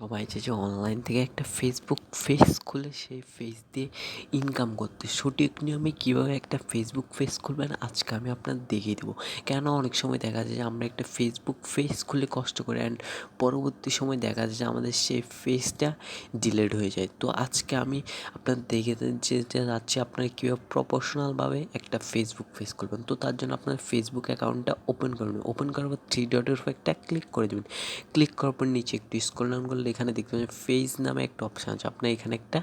সবাই যে যে অনলাইন থেকে একটা ফেসবুক পেজ খুলে সেই পেজ দিয়ে ইনকাম করতে। সঠিক নিয়মে কীভাবে একটা ফেসবুক পেজ খুলবেন, আজকে আমি আপনাদের দেখিয়ে দেবো। কেন অনেক সময় দেখা যায় যে আমরা একটা ফেসবুক পেজ খুলে কষ্ট করে অ্যান্ড পরবর্তী সময় দেখা যায় যে আমাদের সেই পেজটা ডিলেট হয়ে যায়। তো আজকে আমি আপনাদের দেখে যেতে যাচ্ছি, আপনারা কীভাবে প্রফেশনালভাবে একটা ফেসবুক পেজ খুলবেন। তো তার জন্য আপনার ফেসবুক অ্যাকাউন্টটা ওপেন করবেন ওপেন করার পর থ্রি ডটের উপর একটা ক্লিক করে দেবেন। ক্লিক করার পর নিচে একটু স্ক্রল ডাউন করলে এখানে দেখতে পাচ্ছেন ফেজ নামে একটা অপশান আছে। আপনি এখানে একটা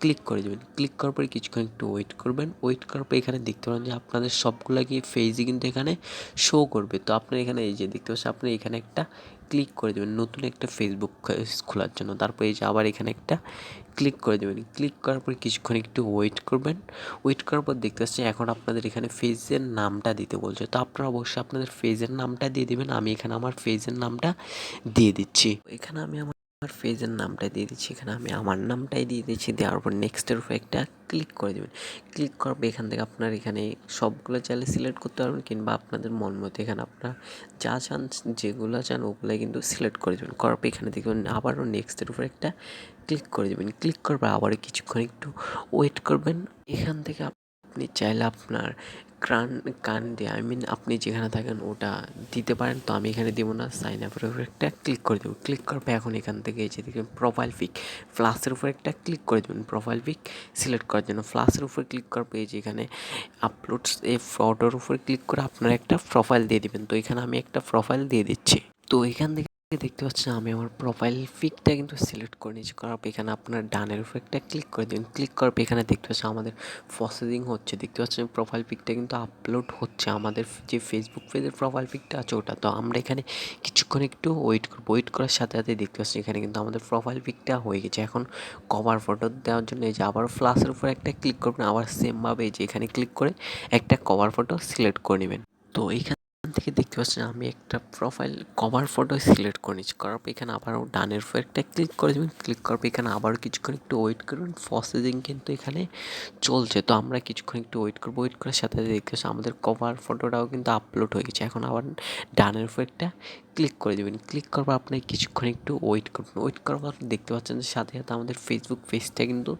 ক্লিক করে দেবেন ক্লিক করার পরে কিছুক্ষণ একটু ওয়েট করবেন। ওয়েট করার পর এখানে দেখতে পাবেন যে আপনাদের সবগুলো গিয়ে ফেজই কিন্তু এখানে শো করবে। তো আপনার এখানে এই যে দেখতে পাচ্ছেন, আপনি এখানে একটা ক্লিক করে দেবেন। নতুন একটা ফেসবুক খোলার জন্য। তারপর এই যে আবার এখানে একটা ক্লিক করে দেবেন। ক্লিক করার পর কিছুক্ষণ একটু ওয়েট করবেন। ওয়েট করার পর দেখতে পাচ্ছেন এখন আপনাদের এখানে ফেজের নামটা দিতে বলছে। তো আপনারা অবশ্যই আপনাদের ফেজের নামটা দিয়ে দেবেন। আমি এখানে আমার ফেজের নামটা দিয়ে দিচ্ছি। এখানে আমি আমার আমার পেজের নামটা দিয়ে দিচ্ছি, এখানে আমি আমার নামটাই দিয়ে দিচ্ছি, দেওয়ার পর নেক্সটের উপর একটা ক্লিক করে দেবেন। ক্লিক করার পর এখান থেকে আপনার এখানে সবগুলো চাইলে সিলেক্ট করতে পারবেন, কিংবা আপনাদের মন মতো এখানে আপনার যা চান, যেগুলো চান ওগুলো কিন্তু সিলেক্ট করে দেবেন। করার পর এখানে দেখবেন আবারও নেক্সটের উপর একটা ক্লিক করে দেবেন। ক্লিক করবে আবারও কিছুক্ষণ একটু ওয়েট করবেন। এখান থেকে আপনি চাইলে আপনার ক্রান কান দিয়ে আই মিন আপনি যেখানে থাকেন ওটা দিতে পারেন, তো আমি এখানে দেবো না সাইন আপের উপর একটা ক্লিক করে দেবো। ক্লিক করার পর এখন এখান থেকে যে দেখবেন প্রোফাইল পিক ফ্লাসের উপর একটা ক্লিক করে দেবেন প্রোফাইল পিক সিলেক্ট করার জন্য। ফ্লাসের উপর ক্লিক করার পর যে এখানে আপলোড এই ফটোর উপর ক্লিক করে আপনারা একটা প্রোফাইল দিয়ে দেবেন। তো এখানে আমি একটা প্রোফাইল দিয়ে দিচ্ছি। তো এখান থেকে দেখতে পাচ্ছেন, আমি আমার প্রোফাইল পিকটা কিন্তু সিলেক্ট করে নিয়েছি। পর এখানে আপনার ডানের উপর একটা ক্লিক করে দিন। ক্লিক করার পর এখানে দেখতে পাচ্ছেন, আমাদের প্রসেসিং হচ্ছে। দেখতে পাচ্ছেন প্রোফাইল পিকটা কিন্তু আপলোড হচ্ছে। আমাদের যে ফেসবুক পেজের প্রোফাইল পিকটা আছে, ওটা। তো আমরা এখানে কিছুক্ষণ একটু ওয়েট করব। ওয়েট করার সাথে সাথে দেখতে পাচ্ছি এখানে কিন্তু আমাদের প্রোফাইল পিকটা হয়ে গেছে। এখন কভার ফটো দেওয়ার জন্য এই যে আবার ফ্লাসের উপর একটা ক্লিক করবেন। আবার সেমভাবে এই যে এখানে ক্লিক করে একটা কভার ফটো সিলেক্ট করে নেবেন। তো এইখানে থেকে দেখতে পাচ্ছেন আমি একটা প্রোফাইল কভার ফটো সিলেক্ট করে নিচ্ছি করার পর এখানে আবারও ডানের উপর একটা ক্লিক করে দেবেন। ক্লিক করার পর এখানে আবারও কিছুক্ষণ একটু ওয়েট করবেন প্রসেসিং কিন্তু এখানে চলছে। তো আমরা কিছুক্ষণ একটু ওয়েট করব। ওয়েট করার সাথে সাথে দেখতে পাচ্ছি আমাদের কভার ফটোটাও কিন্তু আপলোড হয়ে গেছে। এখন আবার ডানের উপর একটা ক্লিক করে দেবেন। ক্লিক করার পর আপনি কিছুক্ষণ একটু ওয়েট করবেন ওয়েট করার পর দেখতে পাচ্ছেন যে সাথে সাথে আমাদের ফেসবুক পেজটা কিন্তু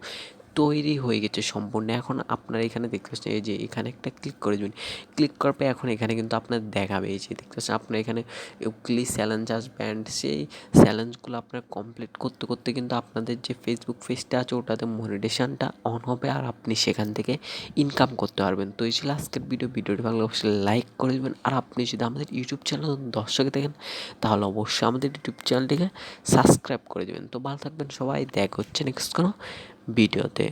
তৈরি হয়ে গেছে সম্পূর্ণ। এখন আপনারা এখানে দেখতে পাচ্ছেন এই যে এখানে একটা ক্লিক করে দেবেন। ক্লিক করার পর এখন এখানে কিন্তু আপনার দেখাবে এই যে দেখতে পাচ্ছেন আপনার এখানে উইকলি চ্যালেঞ্জ আসবে অ্যান্ড সেই চ্যালেঞ্জগুলো আপনার কমপ্লিট করতে করতে কিন্তু আপনাদের যে ফেসবুক পেজটা আছে ওটাতে মনিটেশনটা অন হবে আর আপনি সেখান থেকে ইনকাম করতে পারবেন। তো এই ছিল আজকের ভিডিও ভিডিওটি ভালো অবশ্যই লাইক করে দেবেন। আর আপনি যদি আমাদের ইউটিউব চ্যানেল দর্শকে দেখেন, তাহলে অবশ্যই আমাদের ইউটিউব চ্যানেলটিকে সাবস্ক্রাইব করে দেবেন। তো ভালো থাকবেন সবাই। দেখ হচ্ছে নেক্সট কোনো ভিডিওতে।